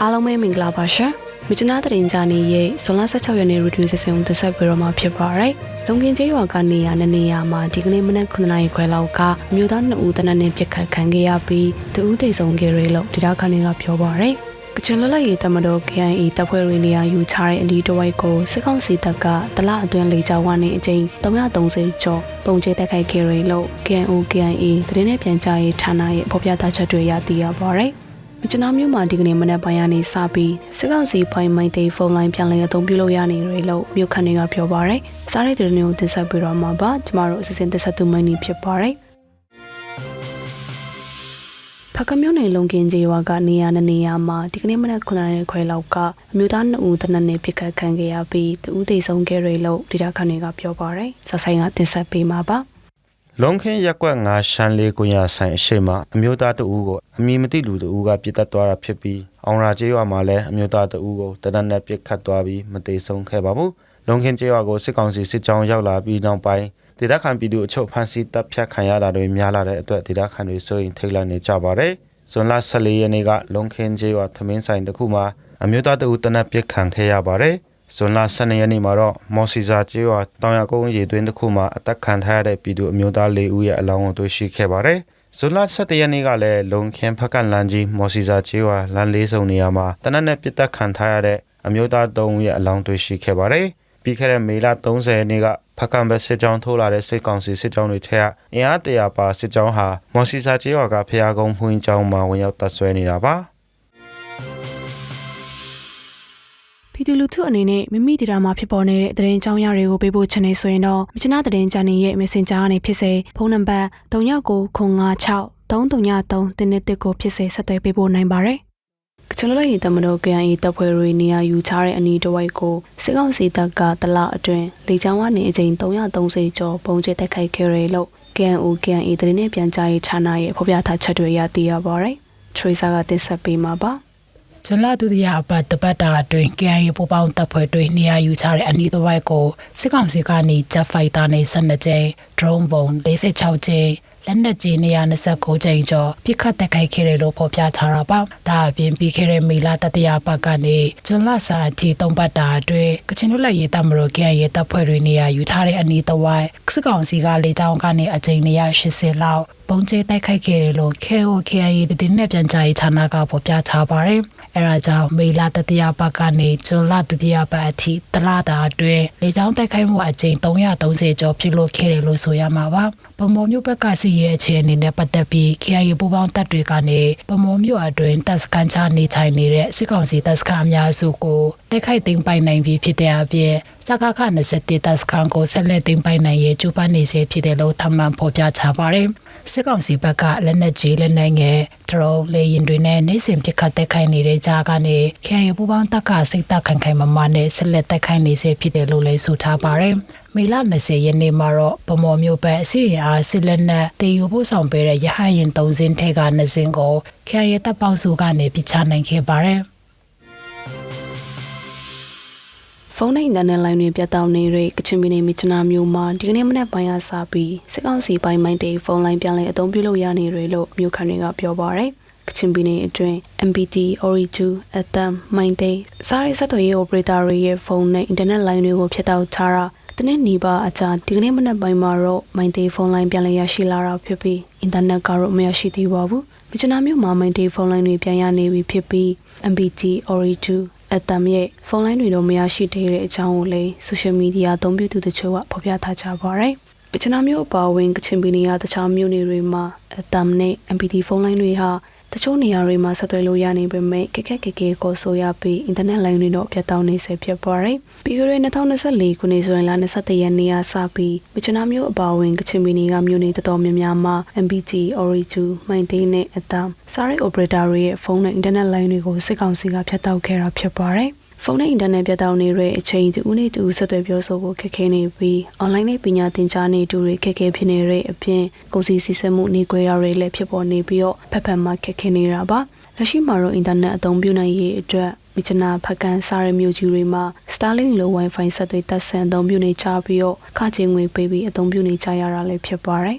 အားလုံးပဲမင်္ဂလာပါရှင်။မြချနာတရင်ကြနေရဲ့ဇွန်လ16ရက်နေ့ရီဒူးစစင်ကိုသက်ဆက်ပြီးတော့မှဖြစ်ပါရယ်။လုံကင်ကျေးရွာကနေရနေနေရမှာဒီကနေ့မနက်9:00နာရီခွဲလောက်ကအမျိုးသား2ဦးတနက်နေ့ပြစ်ခတ်ခံခဲ့ရပြီးတဦးသိဆုံးခဲ့ရလို့ဒေတာခန်တွေကပြောပါရယ်။ကချင်လွတ်လပ်ရေးတမတော် KIA တပ်ဖွဲ့တွေနေရာယူချတဲ့အလီတဝိုက်ကိုစစ်ကောင်စီတပ်ကတလအတွင်းလေကြောင်းဝနေအကြိမ်330ကျော်ပုံကျဲတက်ခိုက်ခဲ့ရလို့ KNO KIA သတင်းနဲ့ပြန်ကြားရေးဌာနရဲ့ဖော်ပြထားချက်တွေရသိရပါရယ်။ မြချနာမျိုးမှာဒီကနေ့မနက်ပိုင်းကနေစပြီးစစ်ကောင်စီပိုင်းမိုင်းသိဖုန်းလိုင်းပြန်လည်အသုံးပြုလို့ရနေတယ်လို့မြို့ခန့်တွေကပြောပါရယ်။စားတဲ့တဲ့တွေကိုတင်ဆက်ပြီးတော့မှာပါကျမတို့အစီအစဉ်တင်ဆက်သူမိုင်းနေဖြစ်ပါရယ်။ဖကမျိုးနယ်လုံကင်းကျေးရွာကနေရတဲ့နေရာမှာဒီကနေ့မနက်9:00နာရီခွဲလောက်ကအမျိုးသား2ဦးတနက်နေ့ပြစ်ခတ်ခံခဲ့ရပြီးတဦးသေဆုံးခဲ့တယ်လို့ဒေတာခန့်တွေကပြောပါရယ်။ဆက်ဆိုင်ကတင်ဆက်ပေးမှာပါ။ လုံခင်းရက်ကွက်ငါရှန်လေးကွန်ရဆိုင်အရှိမအမျိုးသားတဦးကိုအမည်မသိလူတဦးကပြစ်တက်သွားတာဖြစ်ပြီးအောင်ရာကျေးရွာမှာလည်းအမျိုးသားတဦးကိုတနက်နဲ့ပြစ်ခတ်သွားပြီးမသေးဆုံးခဲ့ပါဘူးလုံခင်းကျေးရွာကိုစစ်ကောင်စီစစ်ကြောင်းရောက်လာပြီးနောက်ပိုင်းဒေသခံပြည်သူအချို့ဖမ်းဆီးတပ်ဖြတ်ခံရတာတွေများလာတဲ့အတွက်ဒေသခံတွေစိုးရိမ်ထိတ်လန့်နေကြပါတယ်ဇွန်လ14ရက်နေ့ကလုံခင်းကျေးရွာသမင်းဆိုင်တစ်ခုမှာအမျိုးသားတဦးတနက်ပြစ်ခံခဲ့ရပါတယ် ဇွန်လ12ရက်နေ့မှာတော့မော်စီဇာကျေးရွာတောင်ရကုန်းရေတွင်းတစ်ခုမှာအသက်ခံထားရတဲ့ပြည်သူအမျိုးသား၄ဦးရဲ့အလောင်းကိုတွေ့ရှိခဲ့ပါတယ်။ဇွန်လ17ရက်နေ့ကလည်းလုံခင်းဖက်ကန်လန်ကြီးမော်စီဇာကျေးရွာလမ်းလေးစုံနေရာမှာတနက်နဲ့ပြစ်တက်ခံထားရတဲ့အမျိုးသား၃ဦးရဲ့အလောင်းတွေ့ရှိခဲ့ပါတယ်။ပြီးခဲ့တဲ့မေလ30ရက်နေ့ကဖက်ကန်ဘက်စစ်ကြောင်းထိုးလာတဲ့စစ်ကောင်စီစစ်ကြောင်းတွေထက်အင်အားတရာပါစစ်ကြောင်းဟာမော်စီဇာကျေးရွာကဖျားကုန်းဖွင့်ကျောင်းမှာဝင်ရောက်တပ်ဆွဲနေတာပါ။ ပြည်သူလူထုအနေနဲ့မိမိဒေတာမှာဖြစ်ပေါ်နေတဲ့သတင်းကြောင်းရတွေကိုပေးပို့ချင်နေဆိုရင်တော့မြချနာသတင်းချန်နယ်ရဲ့ Messenger ကနေဖြစ်စေဖုန်းနံပါတ်3996 333တင်းတစ်ကိုဖြစ်စေဆက်သွယ်ပေးပို့နိုင်ပါတယ်။ကချင်လွတ်လပ်ရေးတမတော် KIA တပ်ဖွဲ့တွေနေရာယူထားတဲ့အနီးတစ်ဝိုက်ကိုစစ်ကောင်စီတပ်ကတလအတွင်းလေကြောင်းကနေအကြိမ်330ကျော်ပုံကျဲတက်ခိုက်ခဲ့ရလို့ KNO KIA သတင်းနဲ့ပြန်ကြားရေးဌာနရဲ့ဖော်ပြထားချက်တွေရသိရပါရယ်။ Tracer ကတင်ဆက်ပေးမှာပါ။ ဇွန်လဒုတိယအပတ်တပတ်တာအတွင်း KIA ပူပေါင်းတပ်ဖွဲ့တွေနေရာယူချတဲ့အနီးတစ်ဝိုက်ကိုစစ်ကောင်စီကနေဂျက်ဖိုက်တာနဲ့12ကြိမ် drone ပုံ46ကြိမ်လက်နက်ကြီး129ကြိမ်ကျော်ပြစ်ခတ်တက်ခိုက်ခဲ့တယ်လို့ဖော်ပြထားတာပါ။ဒါအပြင်ပြီးခဲ့တဲ့မေလတတိယပတ်ကနေဇွန်လဆာအထိ၃ပတ်တာအတွင်းကချင်လွတ်လပ်ရေးတပ်မတော် KIA တပ်ဖွဲ့တွေနေရာယူထားတဲ့အနီးတစ်ဝိုက်စစ်ကောင်စီကလေကြောင်းကနေအကြိမ်180လောက်ပုံကျဲတိုက်ခိုက်ခဲ့တယ်လို့ KOKIA တည်င်းပြန်ကြားရေးဌာနကဖော်ပြထားပါတယ်။ အဲဒါကြောင့်မေလတတိယပတ်ကနေဇွန်လဒုတိယပတ်အထိတလတာအတွင်းလေကြောင်းတိုက်ခိုက်မှုအကြိမ်330ကျော်ပြုလုပ်ခဲ့တယ်လို့ဆိုရမှာပါ။ပမော်မျိုးဘက်ကစီရဲ့အခြေအနေနဲ့ပတ်သက်ပြီး KIA ပူပေါင်းတပ်တွေကနေပမော်မျိုးအတွင်းတပ်စကန်ချနေထိုင်နေတဲ့စစ်ကောင်စီတပ်စခန်းအများစုကိုတိုက်ခိုက်သိမ်းပိုက်နိုင်ပြီးဖြစ်တဲ့အပြင်စကားခ21တပ်စခန်းကိုဆက်လက်သိမ်းပိုက်နိုင်ရေးကြိုးပမ်းနေစေဖြစ်တယ်လို့ထပ်မံဖော်ပြထားပါတယ်။ စစ်ကောင်စီဘက်ကလက်နက်ကြီးလက်နက်ငယ်ဒရုန်းလေယာဉ်တွေနဲ့နိုင်စင်ပစ်ခတ်တိုက်ခိုက်နေတဲ့ကြားကနေ KIA ပူပေါင်းတပ်ကစိတ်သက်ခိုင်ခိုင်မာမာနဲ့ဆက်လက်တိုက်ခိုက်နေစေဖြစ်တယ်လို့လည်းဆိုထားပါတယ်။မေလ20ရက်နေ့မှာတော့ဗမော်မျိုးပဲအစီရင်အားစစ်လက်နက်တေယူဖို့ဆောင်ပေးတဲ့ရဟရင်၃စင်းထဲက2စင်းကို KIA တပ်ပေါင်းစုကနေပြချနိုင်ခဲ့ပါတယ်။ ဖုန်းနဲ့အင်တာနက်လိုင်းတွေပြတ်တောက်နေတဲ့ကချင်ပြည်နယ်မြစ်ချနာမြို့မှာဒီကနေ့မနက်ပိုင်းကစပြီးစစ်ကောင်စီပိုင်းမိုင်းတေဖုန်းလိုင်းပြန်လည်အသုံးပြုလို့ရနေတယ်လို့မြို့ခံတွေကပြောပါရယ်ကချင်ပြည်နယ်အတွင်း MPT, Ori2, Atom, Mindday စားရဲဆက်သွယ်ရေး operator တွေရဲ့ဖုန်းနဲ့အင်တာနက်လိုင်းတွေကိုဖြတ်တောက်ထားတာတနေ့နီးပါအကြာဒီကနေ့မနက်ပိုင်းမှာတော့ Mindday ဖုန်းလိုင်းပြန်လည်ရရှိလာတာဖြစ်ပြီးအင်တာနက်ကတော့မရရှိသေးပါဘူးမြစ်ချနာမြို့မှာ Mindday ဖုန်းလိုင်းတွေပြန်ရနေပြီဖြစ်ပြီး MPT, Ori2 အတမ်ရဲ့ဖုန်းလိုင်းတွေတော့မရရှိသေးတဲ့အကြောင်းကိုလည်းဆိုရှယ်မီဒီယာအသုံးပြုသူတချို့ကဖော်ပြထားကြပါရယ်။ကချနာမျိုးအပါအဝင်ကချင်ပြည်နယ်ကတခြားမြို့နယ်တွေမှာအတမ်နဲ့ MPT ဖုန်းလိုင်းတွေဟာ တချို့နေရာတွေမှာဆက်သွယ်လို့ရနေပေမဲ့ခက်ခက်ခဲခဲကိုဆိုရပြီးအင်တာနက်လိုင်းတွေတော့ပြတ်တောက်နေစေဖြစ်ပါရယ်။ပြီးခဲ့တဲ့2024ခုနှစ်ဇွန်လ21ရက်နေ့ကစပြီးမြချနာမျိုးအပါအဝင်ကချင်ပြည်နယ်ကမြို့နယ်တော်တော်များများမှာ MPT, Ori2, Mindday နဲ့အတမ်စားရဲ operator တွေရဲ့ဖုန်းနဲ့အင်တာနက်လိုင်းတွေကိုစစ်ကောင်စီကဖြတ်တောက်ခဲ့တာဖြစ်ပါရယ်။ ဖုန်းနဲ့အင်တာနက်ပြတ်တောက်နေတဲ့အချိန်တူဦးနဲ့တူဆက်သွယ်ပြောဆိုဖို့ခက်ခဲနေပြီးအွန်လိုင်းနဲ့ပညာသင်ကြားနေတူတွေခက်ခဲဖြစ်နေတဲ့အပြင်ကိုစီစီဆက်မှုနေကြရတွေလည်းဖြစ်ပေါ်နေပြီးတော့ဖက်ဖက်မှခက်ခဲနေတာပါလက်ရှိမှာတော့အင်တာနက်အသုံးပြုနိုင်ရေးအတွက်မြချနာဖက်ကန်စားရမျိုးကြီးတွေမှာ Starlink လို Wi-Fi ဆက်သွယ်တက်ဆန်အသုံးပြုနေကြပြီးတော့ခချင်ငွေပေးပြီးအသုံးပြုနေကြရတာလည်းဖြစ်ပါတယ်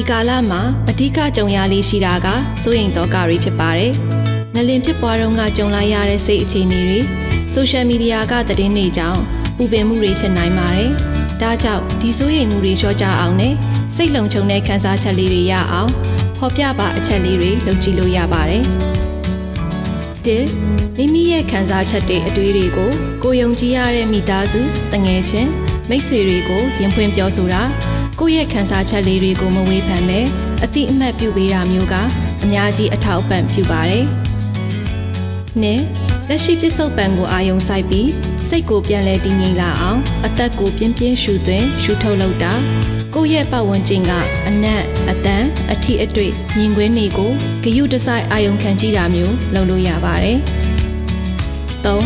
ဒီကာလမှာအဓိကကြုံရလေးရှိတာကစိုးရိမ်တော့ကတွေဖြစ်ပါတယ်ငလင်ဖြစ်ပွားတော့ကကြုံလိုက်ရတဲ့စိတ်အခြေအနေတွေဆိုရှယ်မီဒီယာကသတင်းတွေကြောင့်ပူပင်မှုတွေဖြစ်နိုင်ပါတယ်ဒါကြောင့်ဒီစိုးရိမ်မှုတွေလျှော့ချအောင်နဲ့စိတ်လုံခြုံတဲ့ခံစားချက်လေးတွေရအောင်ဖော်ပြပါအချက်လေးတွေလုပ်ကြည့်လို့ရပါတယ်။တစ်မိမိရဲ့ခံစားချက်တွေအတွေးတွေကိုကိုယုံကြည်ရတဲ့မိသားစုတငယ်ချင်းမိတ်ဆွေတွေကိုရင်ဖွင့်ပြောဆိုတာ ကိုယ့်ရဲ့ခံစားချက်လေးတွေကိုမဝေဖန်ပဲအတိအမှတ်ပြုပေးတာမျိုးကအများကြီးအထောက်အပံ့ပြုပါတယ်။နှစ်လက်ရှိပြစ္ဆုတ်ပံကိုအာယုံဆိုင်ပြီးစိတ်ကိုပြန်လဲတည်ငြိမ်လာအောင်အသက်ကိုပြင်းပြင်းရှူသွင်းရှူထုတ်လုပ်တာကိုယ့်ရဲ့ပတ်ဝန်းကျင်ကအနက်အတန်အထီအတွေ့မြင်ကွင်းတွေကိုဂယုတစိုက်အာယုံခံကြည့်တာမျိုးလုပ်လို့ရပါတယ်။၃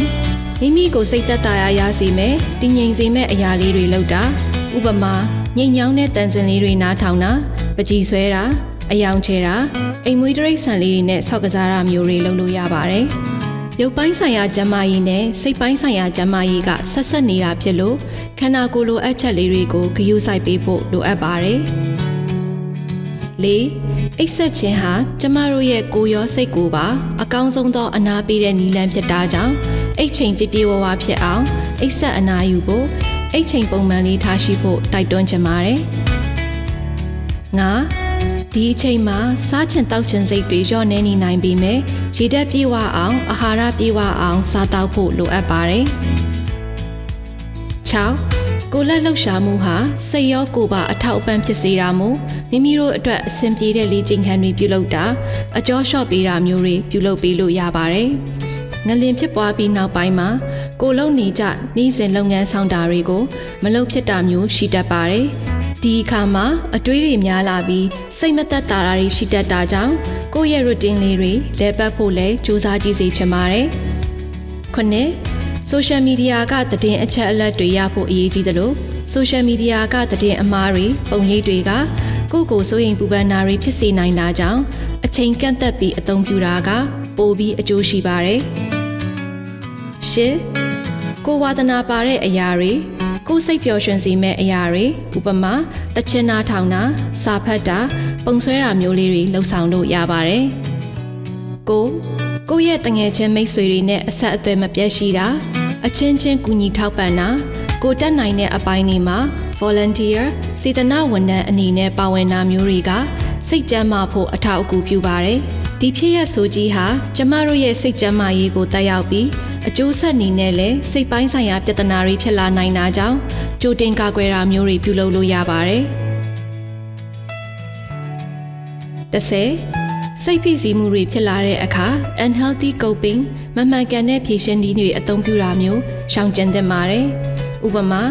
မိမိကိုစိတ်သက်သာရာရစေမယ်တည်ငြိမ်စေမယ့်အရာလေးတွေလုပ်တာဥပမာ ငိမ့်ညောင်းတဲ့တန်စင်လေးတွေနားထောင်တာပကြည်ဆွဲတာအယောင်ချဲတာအိမ်မွေးတရိတ်ဆန်လေးတွေနဲ့ဆောက်ကစားတာမျိုးတွေလုပ်လို့ရပါတယ်။ရုပ်ပိုင်းဆိုင်ရာကျန်းမာရေးနဲ့စိတ်ပိုင်းဆိုင်ရာကျန်းမာရေးကဆက်ဆက်နေတာဖြစ်လို့ခန္ဓာကိုယ်လိုအပ်ချက်လေးတွေကိုဂရုစိုက်ပေးဖို့လိုအပ်ပါတယ်။၄အိပ်ဆက်ခြင်းဟာကျမတို့ရဲ့ကိုယ်ရောစိတ်ကိုပါအကောင်းဆုံးသောအနာပေးတဲ့နည်းလမ်းဖြစ်တာကြောင့်အိတ်ချိန်ပြပြဝဝဖြစ်အောင်အိပ်ဆက်အနာယူဖို့ အိတ်ချိန်ပုံမှန်လေးထားရှိဖို့တိုက်တွန်းချင်ပါတယ်။၅ဒီအချိန်မှာစားချင်တောက်ချင်စိတ်တွေလျော့နေနေနိုင်ပေမဲ့ရေဓာတ်ပြေဝအောင်အာဟာရပြေဝအောင်စားတောက်ဖို့လိုအပ်ပါတယ်။6ကိုလက်လှုပ်ရှားမှုဟာစိတ်ရောကိုယ်ပါအထောက်အပံ့ဖြစ်စေတာမို့မိမိတို့အတွက်အဆင်ပြေတဲ့လေ့ကျင့်ခန်းတွေပြုလုပ်တာအကျော်လျှော့ပေးတာမျိုးတွေပြုလုပ်ပေးလို့ရပါတယ်။ငလင်ဖြစ်ပွားပြီးနောက်ပိုင်းမှာ ကိုလုံနေကြနှီးစင်လုပ်ငန်းဆောင်တာတွေကိုမလုပ်ဖြစ်တာမျိုးရှိတတ်ပါတယ်။ဒီအခါမှာအတွေးတွေများလာပြီးစိတ်မသက်သာတာတွေရှိတတ်တာကြောင့်ကိုယ့်ရဲ့ routine လေးတွေလဲပတ်ဖို့လဲစူးစမ်းကြည့်စေချင်ပါတယ်။ခုနှစ် social media ကသတင်းအချက်အလက်တွေရဖို့အရေးကြီးသလို social media ကသတင်းအမှားတွေပုံရိပ်တွေကကိုယ့်ကိုယ်စိုးရိမ်ပူပန်တာတွေဖြစ်စေနိုင်တာကြောင့်အချိန်ကန့်သက်ပြီးအသုံးပြုတာက ပိုပြီးအကျိုးရှိပါတယ်။ရှစ် ကိုဝါသနာပါတဲ့အရာတွေကိုယ်စိတ်ပျော်ရွှင်စေမဲ့အရာတွေဥပမာတချင်နာထောင်တာစာဖတ်တာ ပုံဆွဲတာမျိုးလေးတွေလှုပ်ဆောင်လို့ရပါတယ်။ကိုကိုယ့်ရဲ့တငယ်ချင်းမိတ်ဆွေတွေနဲ့အဆက်အသွယ်မပြတ်ရှိတာအချင်းချင်းကူညီထောက်ပံ့တာကိုတက်နိုင်တဲ့အပိုင်းတွေမှာ volunteer စေတနာဝန်ထမ်းအနေနဲ့ပါဝင်တာမျိုးတွေကစိတ်ကြမ်းမာဖို့အထောက်အကူပြုပါတယ်။ဒီဖြစ်ရဆိုကြီးဟာကျမတို့ရဲ့စိတ်ကြမ်းမာရေးကိုတက်ရောက်ပြီး အကျိုးဆက်အနေနဲ့လည်းစိတ်ပိုင်းဆိုင်ရာပြဿနာတွေဖြစ်လာနိုင်တာကြောင့်ကြိုတင်ကာကွယ်တာမျိုးတွေပြုလုပ်လို့ရပါတယ်။တစ်ဆယ်စိတ်ဖိစီးမှုတွေဖြစ်လာတဲ့အခါ unhealthy coping မမှန်ကန်တဲ့ဖြေရှင်းနည်းတွေအသုံးပြုတာမျိုးရှောင်ကျဉ်သင့်ပါတယ်။ဥပမာ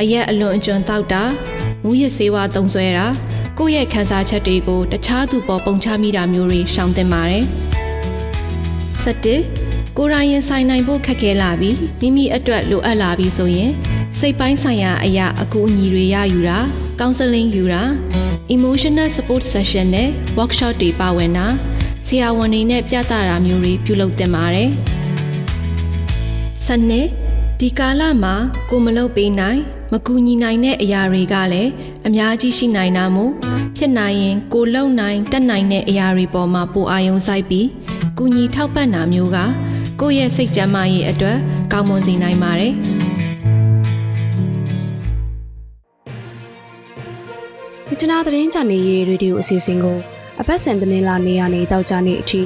အရက်အလွန်အကျွံတောက်တာမူရစေဝါသုံးဆွဲတာကိုယ့်ရဲ့ခံစားချက်တွေကိုတခြားသူပေါ်ပုံချမိတာမျိုးတွေရှောင်သင့်ပါတယ်။7 ကိုရိုင်းရင်ဆိုင်နိုင်ဖို့ခက်ခဲလာပြီးမိမိအတွက်လိုအပ်လာပြီးဆိုရင်စိတ်ပိုင်းဆိုင်ရာအရာအကူအညီတွေရယူတာ counseling ယူတာ emotional support session နဲ့ workshop တွေပါဝင်တာဆရာဝန်တွေနဲ့ပြသတာမျိုးတွေပြုလုပ်သင့်ပါတယ်။ဆက်နှစ်ဒီကာလမှာကိုမလုပ်ပေးနိုင် မကူညီနိုင်တဲ့အရာတွေကလည်းအများကြီးရှိနိုင်တာမို့ဖြစ်နိုင်ရင်ကိုလုံနိုင်တက်နိုင်တဲ့အရာတွေပေါ်မှာပိုအာရုံစိုက်ပြီးကူညီထောက်ပံ့တာမျိုးက ကိုယ့်ရဲ့စိတ်ကျန်းမာရေးအတွက်ကောင်းမွန်စေနိုင်ပါတယ်။မြချနာသတင်းချန်နယ်ရေရေဒီယိုအစီအစဉ်ကိုအပတ်စဉ်သတင်းလာနေရနေတောက်ကြနေအထိည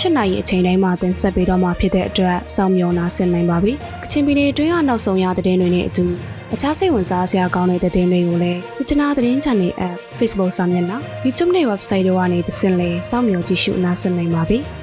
၈နာရီအချိန်တိုင်းမှာတင်ဆက်ပေးတော့မှာဖြစ်တဲ့အတွက်စောင့်မျှော်နာဆင်နိုင်ပါပြီ။ကချင်ပြည်နယ်အတွင်းကနောက်ဆုံးရသတင်းတွေနဲ့အတူအခြားစိတ်ဝင်စားစရာကောင်းတဲ့သတင်းတွေကိုလည်းမြချနာသတင်းချန်နယ် app Facebook စာမျက်နှာ YouTube နဲ့ website တို့ကနေသင်လဲစောင့်မျှော်ကြည့်ရှုနားဆင်နိုင်ပါပြီ။